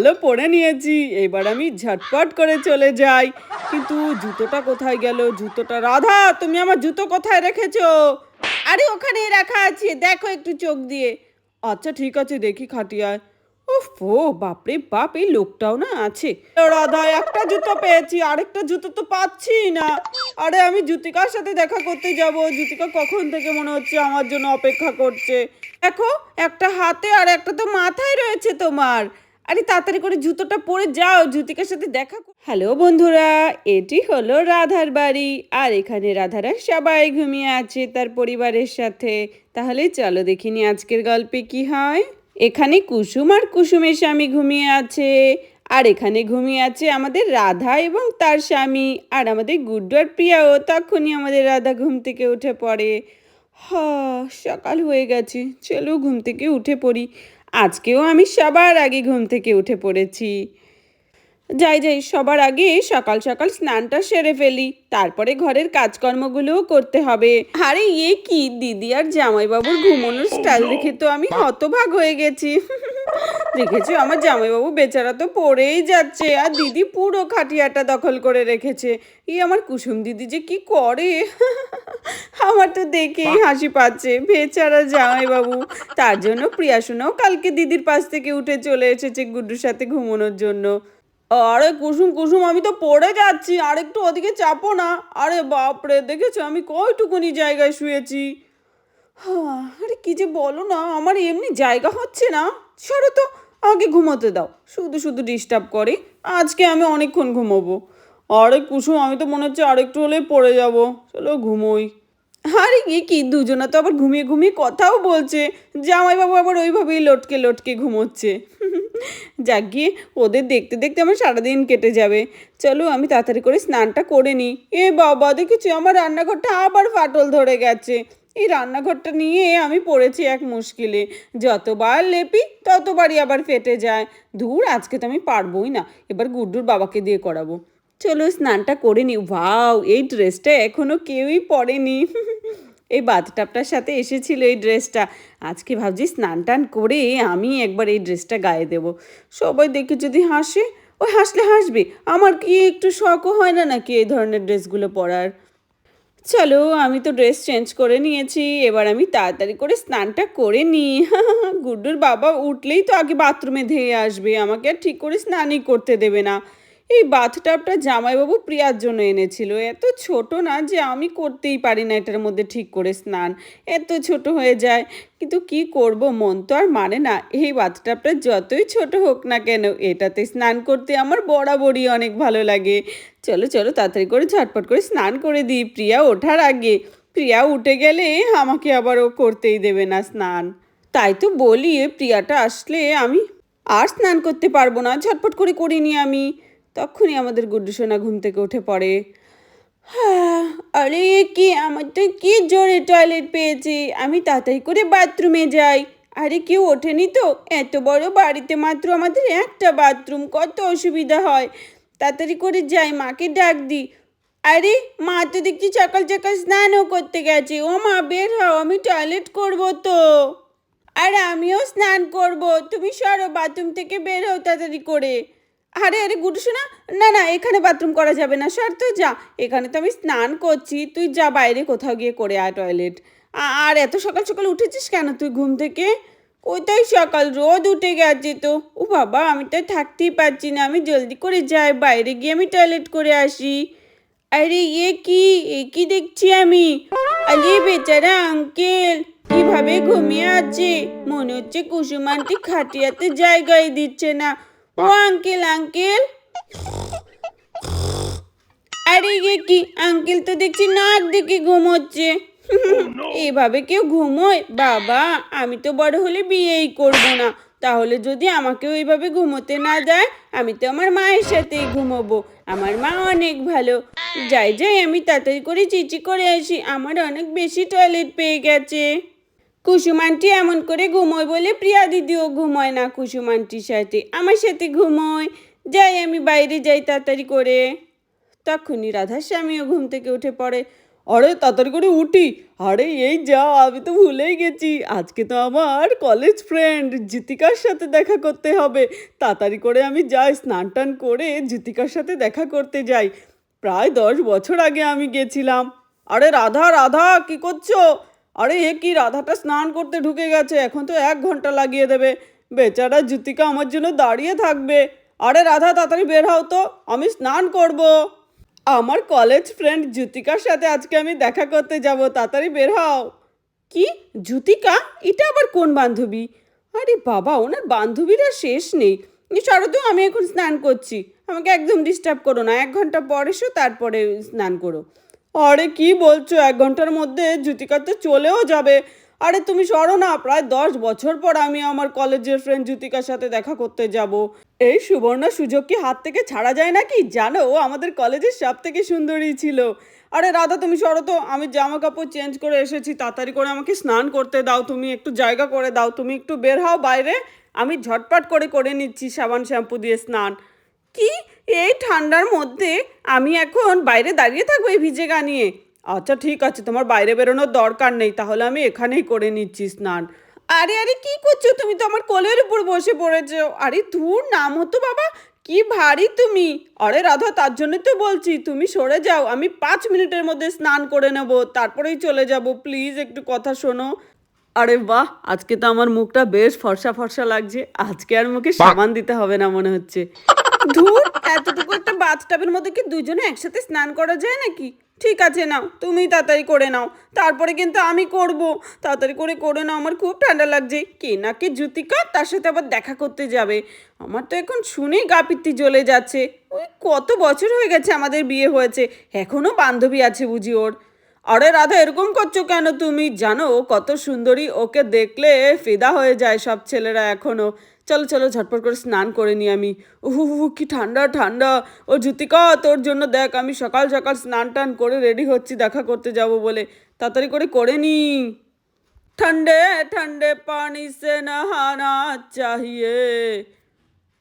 ভালো পরে নিয়েছি, এবার আমি ঝটপট করে চলে যাই। কিন্তু জুতোটা কোথায় গেল? জুতোটা, রাধা, তুমি আমার জুতো কোথায় রেখেছো? আরে, ওখানেই রাখা আছে, দেখো একটু চোখ দিয়ে। আচ্ছা ঠিক আছে, দেখি খাটিয়ায়। ও, বাপরে বাপ, এই লোকটাও না আছে। রাধা, একটা জুতো পেয়েছি, আরেকটা জুতো তো পাচ্ছি না। আরে, আমি জুতিকার সাথে দেখা করতে যাব। জুতিকা কখন থেকে মনে হচ্ছে আমার জন্য অপেক্ষা করছে? দেখো, একটা হাতে আর একটা তো মাথায় রয়েছে তোমার। আরে তাড়াতাড়ি করে জুতোটা পরে যাও, জুতিকার সাথে দেখা হ্যালো বন্ধুরা, এটি হলো রাধার বাড়ি। আর এখানে রাধারা সবাই ঘুমিয়ে আছে তার পরিবারের সাথে। তাহলে চলো দেখিনি আজকের গল্পে কি হয়? এখানে কুসুম আর কুসুমের স্বামী ঘুমিয়ে আছে। আর এখানে ঘুমিয়ে আছে আমাদের রাধা এবং তার স্বামী। আর আমাদের গুড্ডু আর প্রিয়াও তখনই আমাদের রাধা ঘুম থেকে উঠে পড়ে। হ, সকাল হয়ে গেছে, চলো ঘুম থেকে উঠে পড়ি। আজকেও আমি সবার আগে ঘুম থেকে উঠে পড়েছি। যাই যাই, সবার আগে সকাল সকাল স্নানটা সেরে ফেলি। তারপরে ঘরের কাজকর্মগুলোও করতে হবে। আরে ইয়ে কি? দিদি আর জামাইবাবুর ঘুমানোর স্টাইল দেখে তো আমি হতভাগ হয়ে গেছি। দেখেছি? আমার জামাইবাবু বেচারা তো পড়েই যাচ্ছে। আর দিদি পুরো খাটিয়াটা দখল করে রেখেছে। ই আমার কুসুম দিদি যে কি করে? আমার তো দেখেই হাসি পাচ্ছে। বেচারা জামাইবাবু। তার জন্য প্রিয়াসোনাও কালকে দিদির পাশ থেকে উঠে চলে এসেছে গুড্ডুর সাথে ঘুমানোর জন্য। আরে কুসুম কুসুম, আমি তো পড়ে যাচ্ছি আর একটু ওদিকে চাপো না। আরে বাপরে, দেখেছ, আমি কয়টুকুনি জায়গায় শুয়েছি। আরে কি যে বলো না, আমার এমনি জায়গা হচ্ছে না। সরো তো, আগে ঘুমোতে দাও, শুধু শুধু ডিস্টার্ব করে, আজকে আমি অনেকক্ষণ ঘুমোবো। আরে কুসুম, আমি তো মনে হচ্ছে আরেকটু হলেই পড়ে যাব, চলো ঘুমোই। আরে এ কি, দুজনা তো আবার ঘুমিয়ে ঘুমিয়ে কথাও বলছে, জামাইবাবু আবার ওইভাবেই লটকে লটকে ঘুমোচ্ছে। যাক গিয়ে ওদের দেখতে দেখতে আমার সারাদিন কেটে যাবে। চলো আমি তাড়াতাড়ি করে স্নানটা করে নিই। এ বাবা, দেখেছি আমার রান্নাঘরটা আবার ফাটল ধরে গেছে। এই রান্নাঘরটা নিয়ে আমি পড়েছি এক মুশকিলে। যতবার লেপি, ততবারই আবার ফেটে যায়। দূর আজকে তো আমি পারবোই না। এবার গুড্ডুর বাবাকে দিয়ে করাবো। চলো স্নানটা করে নি ভাও এই ড্রেসটা এখনও কেউই পরেনি। এই বাথটাপটার সাথে এসেছিল এই ড্রেসটা। আজকে ভাবছি স্নান টান করে আমি একবার এই ড্রেসটা গায়ে দেব। সবাই দেখে যদি হাসে ও হাসলে হাসবে। আমার কি একটু শখও হয় না নাকি এই ধরনের ড্রেসগুলো পরার? চলো, আমি তো ড্রেস চেঞ্জ করে নিয়েছি। এবার আমি তাড়াতাড়ি করে স্নানটা করে নিই গুড্ডুর বাবা উঠলেই তো আগে বাথরুমে ধেয়ে আসবে। আমাকে আর ঠিক করে স্নানই করতে দেবে না। এই বাথটাবটা জামাইবাবু প্রিয়ার জন্য এনেছিল। এত ছোট না যে আমি করতেই পারি না এটার মধ্যে ঠিক করে স্নান। এত ছোট হয়ে যায়। কিন্তু কি করব, মন তো আর মানে না। এই বাথটাবটা যতই ছোট হোক না কেন, এটাতে স্নান করতে আমার বরাবরই অনেক ভালো লাগে। চলো চলো, তাড়াতাড়ি করে ঝটপট করে স্নান করে দিই প্রিয়া ওঠার আগে। প্রিয়া উঠে গেলে আমাকে আবার ও করতেই দেবে না স্নান। তাই তো বলি, প্রিয়াটা আসলে আমি আর স্নান করতে পারব না। ঝটপট করে করিনি আমি। তখনই আমাদের গুড্ডু সোনা ঘুম থেকে উঠে পড়ে। হ্যাঁ আরে কি, আমার তো কি জোরে টয়লেট পেয়েছি। আমি তাড়াতাড়ি করে বাথরুমে যাই। আরে কেউ ওঠেনি তো? এত বড় বাড়িতে মাত্র আমাদের একটা বাথরুম কত অসুবিধা হয়। তাড়াতাড়ি করে যাই, মাকে ডাক দিই। আরে, মা তো দেখছি সকাল সকাল স্নানও করতে গেছে। ও মা, বের হও, আমি টয়লেট করব তো। আর আমিও স্নান করব। তুমি সরো বাথরুম থেকে বের হও তাড়াতাড়ি করে। আরে আরে গুডু শোনা। না না, এখানে বাথরুম করা যাবে না। সর তো যা। এখানে তো আমি স্নান করছি। তুই যা বাইরে কোথাও গিয়ে করে আয় টয়লেট আর এত সকাল সকাল উঠেছিস কেন তুই ঘুম থেকে? কোথায় সকাল? রোদ উঠে গেছে তো। ও বাবা, আমি তো থাকতেই পারছি না। আমি জলদি করে যাই। বাইরে গিয়ে আমি টয়লেট করে আসি। আরে, এ কি? এ কি দেখছি আমি? আরে, বেচারা আঙ্কেল কীভাবে ঘুমিয়ে আছে? মনে হচ্ছে কুসুমান্তি খাটিয়াতে জায়গায় দিচ্ছে না। Uncle uncle? আরে এ কি? আঙ্কেল তো দেখছি নাক দেখে ঘুমোচ্ছে। এভাবে কেউ ঘুমোয়? বাবা, আমি তো বড় হলে বিয়েই করব না। তাহলে যদি আমাকেও এইভাবে ঘুমোতে না দেয় আমি তো আমার মায়ের সাথেই ঘুমোবো। আমার মা অনেক ভালো। যাই যাই, আমি তাড়াতাড়ি করে চিচি করে আসি। আমার অনেক বেশি টয়লেট পেয়ে গেছে। কুসুমান্টি এমন করে ঘুমোয় বলে প্রিয়া দিদিও ঘুমোয় না কুসুমান্টির সাথে। আমার সাথে ঘুমোয়। যাই আমি বাইরে যাই তাড়াতাড়ি করে। তখনই রাধার স্বামীও ঘুম থেকে উঠে পড়ে। আরে, তাড়াতাড়ি করে উঠি। আরে, এই যা, আমি তো ভুলেই গেছি। আজকে তো আমার কলেজ ফ্রেন্ড জিতিকার সাথে দেখা করতে হবে। তাড়াতাড়ি করে আমি যাই, স্নান টান করে জিতিকার সাথে দেখা করতে যাই। প্রায় দশ বছর আগে আমি গেছিলাম। আরে, রাধা রাধা, কি করছ? আরে এ কি, রাধাটা স্নান করতে ঢুকে গেছে, এখন তো এক ঘণ্টা লাগিয়ে দেবে। বেচারা জ্যোতিকা আমার জন্য দাঁড়িয়ে থাকবে। আরে রাধা, তাড়াতাড়ি বের হও তো, আমি স্নান করব। আমার কলেজ ফ্রেন্ড জ্যোতিকার সাথে আজকে আমি দেখা করতে যাব, তাড়াতাড়ি বের হও। কি জ্যোতিকা এটা আবার কোন বান্ধবী? আরে বাবা, ওনার বান্ধবীরা শেষ নেই। শরত আমি এখন স্নান করছি। আমাকে একদম ডিস্টার্ব করো না, এক ঘণ্টা পর এসো, তারপরে স্নান করো। আরে কি বলছো? এক ঘণ্টার মধ্যে জ্যোতিকা তো চলেও যাবে। আরে তুমি সরো না, প্রায় দশ বছর পর আমি আমার কলেজের ফ্রেন্ড জ্যোতিকার সাথে দেখা করতে যাব। এই সুবর্ণ সুযোগ কি হাত থেকে ছাড়া যায় নাকি? জানো আমাদের কলেজের সব থেকে সুন্দরী ছিল। আরে রাধা, তুমি সরো তো, আমি জামা কাপড় চেঞ্জ করে এসেছি, তাড়াতাড়ি করে আমাকে স্নান করতে দাও, তুমি একটু জায়গা করে দাও, তুমি একটু বের হও বাইরে। আমি ঝটপট করে করে নিচ্ছি সাবান শ্যাম্পু দিয়ে স্নান। কি? এই ঠান্ডার মধ্যে আমি এখন বাইরে দাঁড়িয়ে থাকব এই ভিজে গা নিয়ে। আচ্ছা ঠিক আছে তোমার বাইরে বেরোনোর দরকার নেই তাহলে আমি এখানেই করে নিচ্ছি স্নান। আরে আরে কি করছ তুমি? তো আমার কোলের উপর বসে পড়েছো। আরে ধুর নাম হতো বাবা কি ভারী তুমি। আরে রাধা তার জন্য তো বলছি তুমি সরে যাও আমি পাঁচ মিনিটের মধ্যে স্নান করে নেব তারপরেই চলে যাব। প্লিজ একটু কথা শোনো। আরে বাহ আজকে তো আমার মুখটা বেশ ফর্সা ফর্সা লাগছে আজকে আর মুখে সামান দিতে হবে না মনে হচ্ছে। ধুর, এতটুকু একটা বাথটাবের মধ্যে কি দুজনে একসাথে স্নান করা যায় নাকি? ঠিক আছে নাও তুমি তাড়াতাড়ি করে নাও। তারপরে কিন্তু আমি করব। তাড়াতাড়ি করে করে নাও, আমার খুব ঠান্ডা লাগছে। কে না কে জ্যোতিকা তার সাথে আবার দেখা করতে যাবে। আমার তো এখন শুনেই গা পিত্তি জ্বলে যাচ্ছে। ওই কত বছর হয়ে গেছে আমাদের বিয়ে হয়েছে এখনও বান্ধবী আছে বুঝি ওর। আরে রাধা, এরকম করছ কেন তুমি? জানো কত সুন্দরী, ওকে দেখলে ফিদা হয়ে যায় সব ছেলেরা এখনও। চলো চলো, ঝটপট করে স্নান করে নিই আমি। ও হু কি ঠান্ডা ঠান্ডা। ও জ্যোতিকা তোর জন্য দেখ, আমি সকাল সকাল স্নান টান করে রেডি হচ্ছি, দেখা করতে যাব বলে। তাড়াতাড়ি করে করে নি। ঠান্ডে ঠান্ডে পানি সে নাহানা চাহিয়ে।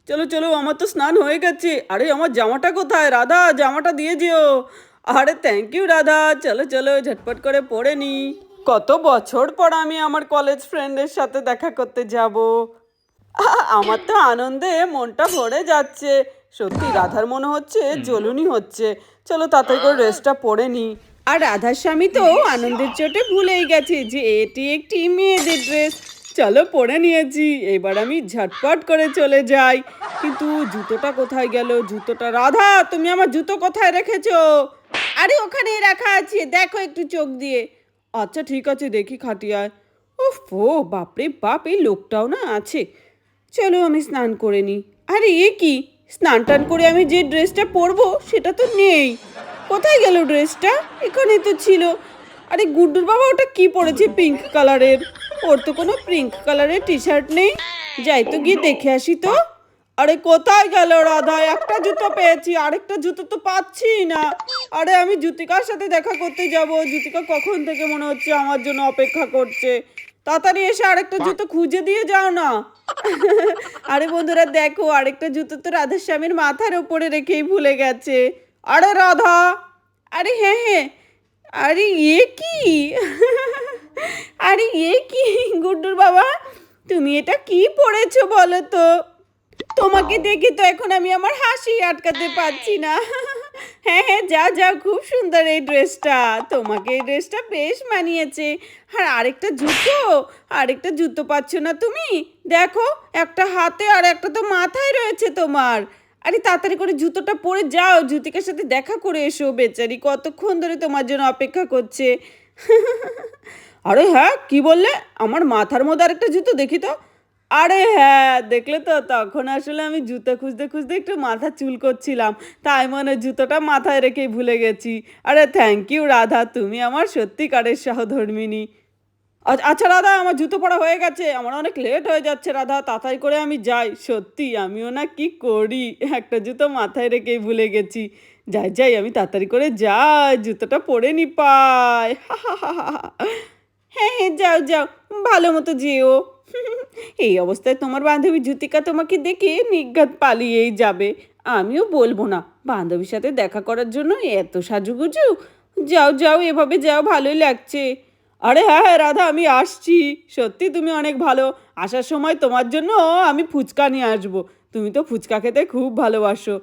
চলো চলো, আমার তো স্নান হয়ে গেছে। আরে, আমার জামাটা কোথায়? রাধা, জামাটা দিয়ে যেও। আরে থ্যাংক ইউ রাধা। চলো চলো, ঝটপট করে পড়ে নি। কত বছর পর আমি আমার কলেজ ফ্রেন্ডের সাথে দেখা করতে যাব। আমার তো আনন্দে মনটা ভরে যাচ্ছে। সত্যি রাধার মনে হচ্ছে জ্বলুনি হচ্ছে। চলো তাড়াতাড়ি করে ড্রেসটা পরে নি। আর রাধার স্বামী তো আনন্দের চোটে ভুলেই গেছে যে এটি একটি মেয়েদের ড্রেস। চলো পরে নিয়েছি এবার আমি ঝটপট করে চলে যাই। কিন্তু জুতোটা কোথায় গেল? জুতোটা রাধা তুমি আমার জুতো কোথায় রেখেছো? আরে ওখানে রাখা আছে। দেখো একটু চোখ দিয়ে। আচ্ছা ঠিক আছে দেখি খাটিয়ায়। ও বাপরে বাপ এই লোকটাও না আছে। চলো আমি স্নান করে নিই। আরে, এ কি? স্নান টান করে আমি যে ড্রেসটা পরবো, সেটা তো নেই। কোথায় গেল ড্রেসটা? এখানে তো ছিল। আরে, গুড্ডুর বাবা, ওটা কি পরেছে পিঙ্ক কালারের ওর তো কোনো পিঙ্ক কালারের টি শার্ট নেই। যাই তো, গিয়ে দেখে আসি তো। আরে, কোথায় গেল রাধা? একটা জুতো পেয়েছি, আরেকটা জুতো তো পাচ্ছি না। আরে, আমি জুতিকার সাথে দেখা করতে যাব। জুতিকা কখন থেকে মনে হচ্ছে আমার জন্য অপেক্ষা করছে? তাড়াতাড়ি এসে আরেকটা জুতো খুঁজে দিয়ে যাও না। আরে বন্ধুরা দেখো আরেকটা জুতো তো রাধার স্বামীর মাথার ওপরে রেখেই ভুলে গেছে। আরে রাধা আরে হ্যাঁ হ্যাঁ। আরে এ কি? আরে এ কি গুড্ডুর বাবা? তুমি এটা কি পড়েছো বলো তো? তোমাকে দেখে তো এখন আমি আমার হাসি আটকাতে পারছি না। হ্যাঁ হ্যাঁ যা যা খুব সুন্দর এই ড্রেসটা। তোমাকে এই ড্রেসটা বেশ মানিয়েছে। আর আরেকটা জুতো? আরেকটা জুতো পাচ্ছ না তুমি? দেখো, একটা হাতে আর একটা তো মাথায় রয়েছে তোমার। আরে তাড়াতাড়ি করে জুতোটা পরে যাও জুতিকার সাথে দেখা করে এসো বেচারি। কতক্ষণ ধরে তোমার জন্য অপেক্ষা করছে। আরে হ্যাঁ কি বললে? আমার মাথার মধ্যে আরেকটা জুতো, দেখি তো। আরে হ্যাঁ দেখলে তো তখন আসলে আমি জুতো খুঁজতে খুঁজতে একটু মাথা চুল করছিলাম। তাই মনে জুতোটা মাথায় রেখেই ভুলে গেছি। আরে থ্যাংক ইউ রাধা, তুমি আমার সত্যিকারের সহধর্মিনী। আচ্ছা- রাধা, আমার জুতো পরা হয়ে গেছে। আমার অনেক লেট হয়ে যাচ্ছে রাধা, তাড়াতাড়ি করে আমি যাই। সত্যি, আমিও না কি করি? একটা জুতো মাথায় রেখেই ভুলে গেছি। যাই যাই, আমি তাড়াতাড়ি করে যাই। জুতোটা পরে নি, পাই। হ্যাঁ হ্যাঁ যাও যাও। ভালো মতো যেও। এই অবস্থায় তোমার বান্ধবী জ্যোতিকা তোমাকে দেখে নিজ্ঞাত পালিয়েই যাবে। আমিও বলব না। বান্ধবীর সাথে দেখা করার জন্য এত সাজুগুজু। যাও যাও, এভাবে যাও, ভালোই লাগছে। আরে হ্যাঁ হ্যাঁ রাধা, আমি আসছি। সত্যি তুমি অনেক ভালো। আসার সময় তোমার জন্য আমি ফুচকা নিয়ে আসব। তুমি তো ফুচকা খেতে খুব ভালোবাসো।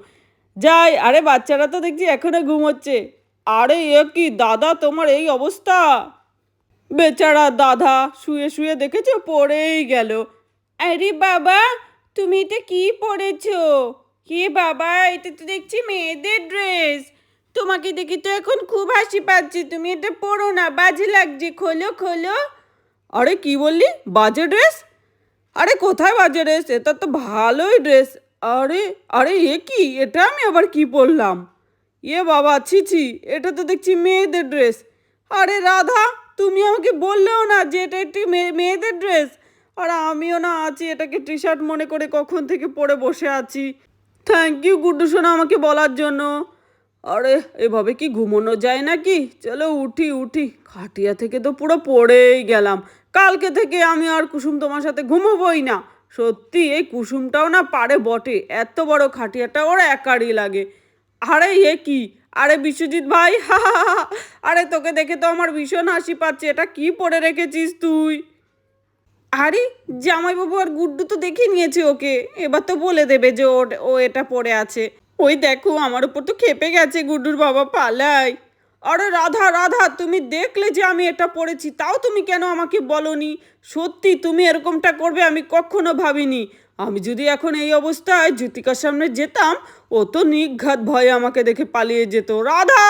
যাই, আরে বাচ্চারা তো দেখছি এখনও ঘুমোচ্ছে। আরে এ কি, দাদা, তোমার এই অবস্থা? বেচারা দাদা শুয়ে শুয়ে দেখেছ, পড়েই গেল। আরে বাবা, তুমি এটা কি পরেছো কে বাবা, এটা তো দেখছি মেয়েদের ড্রেস। তোমাকে দেখে তো এখন খুব হাসি পাচ্ছি, তুমি এটা পরো না, বাজে লাগছে, খোলো খোলো। আরে কি বললি, বাজে ড্রেস? আরে কোথায় বাজে ড্রেস? এটা তো ভালোই ড্রেস। আরে আরে এ কি? এটা আমি আবার কি পরলাম? এ বাবা, ছি ছি, এটা তো দেখছি মেয়েদের ড্রেস। আরে রাধা তুমি আমাকে বললেও না যে এটা একটি মেয়ে- মেয়েদের ড্রেস। আর আমিও না আছি, এটাকে টি শার্ট মনে করে কখন থেকে পরে বসে আছি। থ্যাংক ইউ গুড্ডু সোনা আমাকে বলার জন্য। আরে, এভাবে কি ঘুমোনো যায় নাকি? চলো উঠি উঠি। খাটিয়া থেকে তো পুরো পড়েই গেলাম। কালকে থেকে আমি আর কুসুম তোমার সাথে ঘুমোবই না। সত্যি, এই কুসুমটাও না পারে বটে। এত বড় খাটিয়াটা ওর একারই লাগে। আরে, এ কি? আরে বিশ্বজিৎ ভাই, হা। আরে তোকে দেখে তো আমার ভীষণ হাসি পাচ্ছে, এটা কি পরে রেখেছিস তুই? আরে জামাইবাবু আর গুড্ডু তো দেখে নিয়েছে ওকে, এবার তো বলে দেবে যে ও ও এটা পরে আছে। ওই দেখো, আমার উপর তো খেপে গেছে গুড্ডুর বাবা, পালাই। আরে রাধা রাধা, তুমি দেখলে যে আমি এটা পড়েছি তাও তুমি কেন আমাকে বলনি? সত্যি তুমি এরকমটা করবে আমি কখনো ভাবিনি। আমি যদি এখন এই অবস্থায় জ্যোতিকার সামনে যেতাম ও তো নিঘাত ভয়ে আমাকে দেখে পালিয়ে যেত রাধা।